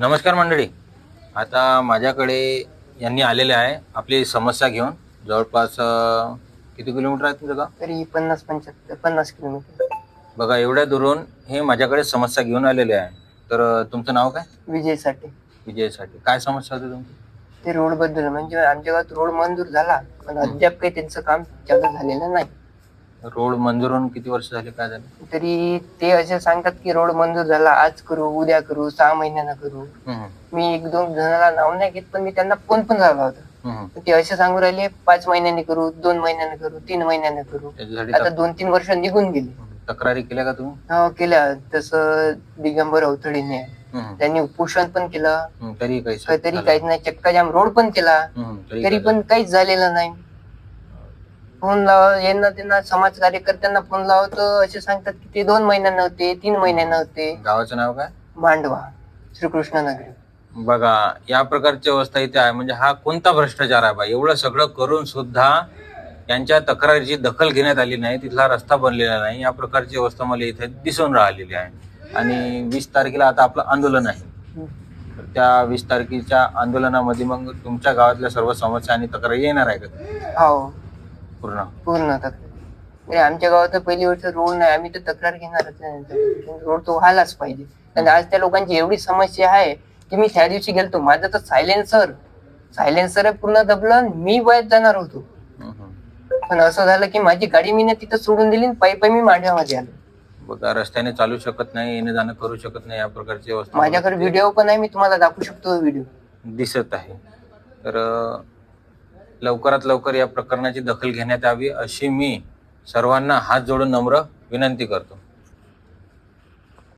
नमस्कार मंडळी. आता माझ्याकडे यांनी आलेले आहे. आपली समस्या घेऊन. जवळपास अं, किती किलोमीटर आहे तुमचं गाव? तरी पन्नास पंच्याहत्तर पन्नास किलोमीटर. बघा एवढ्या दुरून हे माझ्याकडे समस्या घेऊन आलेले आहे. तर अं, तुमचं नाव काय? विजयसाठी विजयसाठी काय समस्या होती तुमची? ते रोडबद्दल म्हणजे आमच्या गावात रोड मंजूर झाला. पण अद्याप काही त्यांचं काम चालू झालेलं नाही. रोड मंजूर होऊन किती वर्ष झाले काय झाले? तरी ते असे सांगतात की रोड मंजूर झाला आज करू उद्या करू सहा महिन्यानं करू. हम्म, मी एक दोन जणाला नाव नाही घेत पण मी त्यांना फोन पण झाला होता. हम्म. ते असे सांगू राहिले पाच महिन्यांनी करू दोन महिन्यानं करू तीन महिन्यानं करू. त्याच्यासाठी आता तक- दोन तीन वर्ष निघून गेली. तक्रारी केल्या का तुम्ही? हो केल्या. तसं दिगंबर अवथळीने. हम्म, त्यांनी उपोषण पण केलं. हम्म. तरी काही तरी? काहीच नाही चक्काजाम रोड पण केला. हम्म, तरी काही पण काहीच झालेलं नाही. फोन लाव यांना त्यांना समाज कार्यकर्त्यांना फोन लावतो. असे सांगतात की ते दोन महिन्यानं होते तीन महिन्यानं होते झालं? गावाचं नाव काय? मांडवा श्रीकृष्णनगरी बघा या प्रकारची अवस्था इथे आहे. म्हणजे हा कोणता भ्रष्टाचार आहे बा? एवढं सगळं करून सुद्धा यांच्या तक्रारीची दखल घेण्यात आली नाही. तिथला रस्ता बनलेला नाही. या प्रकारची अवस्था मला इथे दिसून राहिलेली आहे. आणि वीस तारखेला आता आपलं आंदोलन आहे. तर त्या वीस तारखेच्या आंदोलनामध्ये मग तुमच्या गावातल्या सर्व समस्या आणि तक्रारी येणार आहे का? हो. पूर्ण. पूर्ण तक्रार म्हणजे आमच्या गावात तर पहिली गोष्ट रोड नाही आम्ही तर तक्रार घेणारच नाही रोड तो व्हायलाच पाहिजे. आणि आज त्या लोकांची एवढी समस्या आहे की मी त्या दिवशी गेलतो. माझं तर सायलेन्सर सायलेन्सर पूर्ण दबलं मी वयात जाणार होतो. पण असं झालं की माझी गाडी मी तिथं सोडून दिली आणि पायी पायी मी मांडव्यामध्ये आलो. बघा रस्त्याने चालू शकत नाही येणे जाणं करू शकत नाही या प्रकारची माझ्याकडे व्हिडिओ पण आहे मी तुम्हाला दाखवू शकतो व्हिडिओ दिसत आहे. तर लवकरात लवकर या प्रकरणाची दखल घेण्यात यावी अशी मी सर्वांना हात जोडून नम्र विनंती करतो.